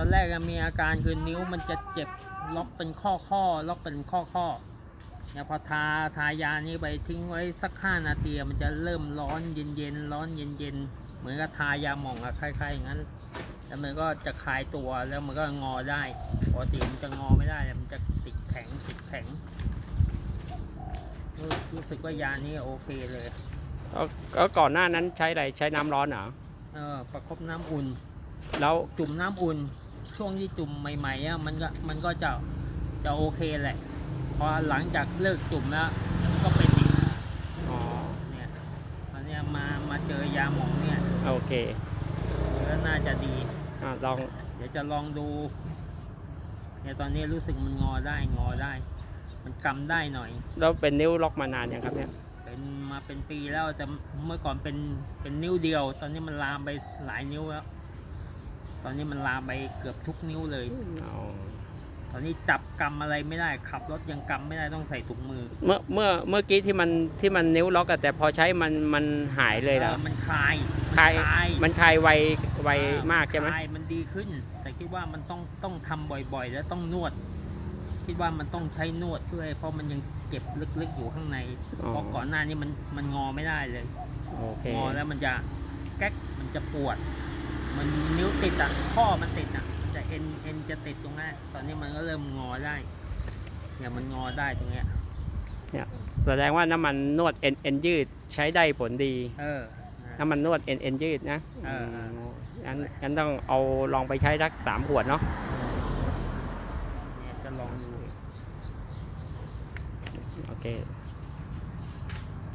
ตอนแรกอะมีอาการคือนิ้วมันจะเจ็บล็อกเป็นข้อข้อล็อกเป็นข้อข้อเนี่ยพอทาทายานี้ไปทิ้งไว้สักห้านาทีอะมันจะเริ่มร้อนเย็นเย็นๆร้อนเย็นเย็นๆเหมือนกับทายาหม่องอะคล้ายๆอย่างนั้นแล้วมันก็จะคลายตัวแล้วมันก็งอได้ปกติมันจะงอไม่ได้มันจะติดแข็งติดแข็งรู้รู้สึกว่ายานี้โอเคเลยก็ก็ก่อนหน้านั้นใช้อะไรใช้น้ำร้อนเหรอเออประคบน้ำอุ่น แล้วจุ่มน้ำอุ่น ช่วงที่จุ่มใหม่ๆอะมันก็มันก็จะจะโอเคแหละ พอหลังจากเลิกจุ่มแล้วมันก็เป็นอีกอ๋อเนี่ยตอนเนี้ยมามาเจอยาหมองเนี่ยโอเคก็น่าจะดีอะลอง เดี๋ยวจะลองดูเนี่ยตอนนี้รู้สึกมันงอได้งอได้ มันกำได้หน่อย แล้วเป็นนิ้วล็อกมานานยังครับเนี่ยเป็นมาเป็นปีแล้วแต่เมื่อก่อนเป็นเป็นนิ้วเดียว ตอนนี้มันลามไปหลายนิ้วแล้ว ตอนนี้มันลามไปเกือบทุกนิ้วเลย อ๋อตอนนี้จับกำอะไรไม่ได้ ขับรถยังกำไม่ได้ต้องใส่ถุงมือเมื่อเมื่อเมื่อกี้ที่มันที่มันนิ้วล็อกอะแต่พอใช้มันมันหายเลยเหรอออมันคลายคลายมันคลายมันคลายไวไวเออมากใช่ไหมคลายมันดีขึ้น แต่คิดว่ามันต้องต้องทำบ่อยๆ แล้วต้องนวด คิดว่ามันต้องใช้นวดช่วย เพราะมันยังเจ็บลึกๆอยู่ข้างในอ๋อเพราะก่อนหน้านี้มันมันงอไม่ได้เลย โอเคงอแล้วมันจะแก๊กมันจะปวด มันนิ้วติดอะข้อมันติดอะมันจะเอ็นเอ็นจะติดตรงนั้นตอนนี้มันก็เริ่มงอได้เนี่ยมันงอได้ตรงเนี้ยแสดงว่าน้ำมันนวดเอ็นเอ็นยืดใช้ได้ผลดี เออนะน้ำมันนวดเอ็นเอ็นยืดนะเออเออมงั้นงั้นต้องเอาลองไปใช้สักสามขวดเนาะเนี่ยจะลองดู โอเค